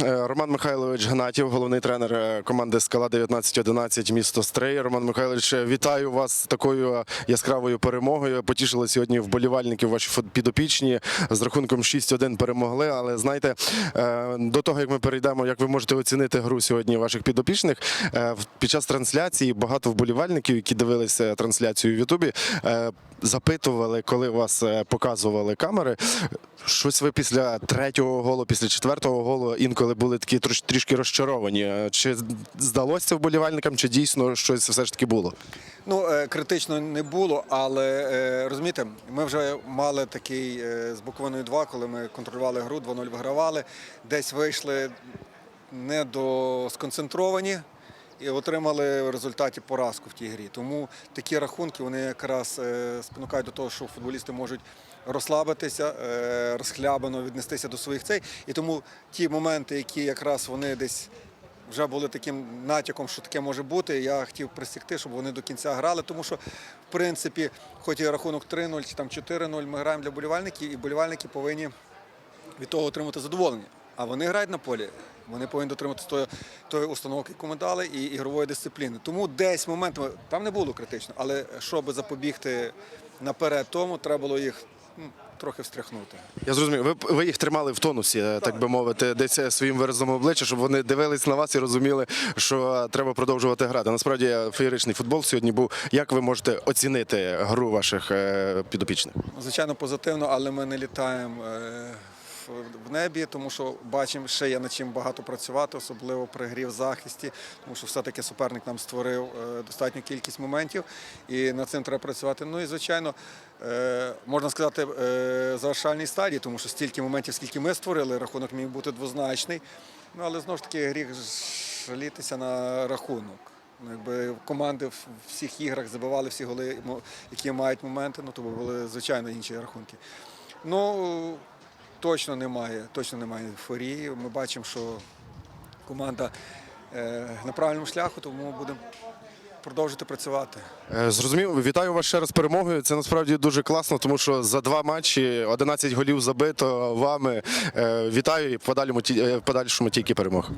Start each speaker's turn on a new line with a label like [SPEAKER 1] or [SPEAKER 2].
[SPEAKER 1] Е, Роман Михайлович Гнатів, головний тренер е, команди Скала 1911 місто Стрий. Роман Михайлович, е, вітаю вас з такою яскравою перемогою. Потішили сьогодні вболівальників ваші підопічні з рахунком 6-1 перемогли. Але знаєте, до того як ми перейдемо, як ви можете оцінити гру сьогодні ваших підопічних під час трансляції багато вболівальників, які дивилися трансляцію в Ютубі, запитували, коли вас е, показували камери. Щось ви після третього голу, після четвертого голу інколи були такі трішки розчаровані. Е, Чи здалося вболівальникам, чи дійсно щось все ж таки було?
[SPEAKER 2] Ну, е, критично не було, але розумієте, ми вже мали такий з Буковиною 2, коли ми контролювали гру, 2-0 вигравали, десь вийшли не до сконцентровані і отримали в результаті поразку в тій грі. Тому такі рахунки вони якраз е, спонукають до того, що футболісти можуть розслабитися, е, розхлябано віднестися до своїх цей. І тому ті моменти, які якраз вони десь вже були таким натяком, що таке може бути. Я хотів присікти, щоб вони до кінця грали, тому що, в принципі, хоч і рахунок 3-0 чи там 4-0, ми граємо для болівальників, і болівальники повинні від того отримати задоволення. А вони грають на полі. Вони повинні дотриматися тої, тої установки, яку ми дали, і ігрової дисципліни. Тому десь моментами там не було критично, але щоб запобігти наперед тому, треба було їх ну, трохи встряхнути.
[SPEAKER 1] Я зрозумів, ви, ви їх тримали в тонусі, е, так би мовити, десь е, своїм виразом обличчя, щоб вони дивились на вас і розуміли, що треба продовжувати грати. Насправді е, феєричний футбол сьогодні був. Як ви можете оцінити гру ваших е, підопічних?
[SPEAKER 2] Звичайно, позитивно, але ми не літаємо е, в- небі, тому що бачимо, ще є над чим багато працювати, особливо при грі в захисті, тому що все-таки суперник нам створив е, достатню кількість моментів, і над цим треба працювати. Ну і звичайно, е, можна сказати, е, завершальній стадії, тому що стільки моментів, скільки ми створили, рахунок міг бути двозначний. Ну але знову ж таки гріх жалітися на рахунок. Ну, якби команди в всіх іграх забивали всі голи, які мають моменти, ну то були звичайно інші рахунки. Ну точно немає, точно немає ейфорії. Ми бачимо, що команда е, на правильному шляху, тому будемо Продовжити працювати.
[SPEAKER 1] Е, Зрозумів, вітаю вас ще раз перемогою. Це насправді дуже класно, тому що за два матчі 11 голів забито вами. Е, Вітаю і в подальшому, тільки перемог.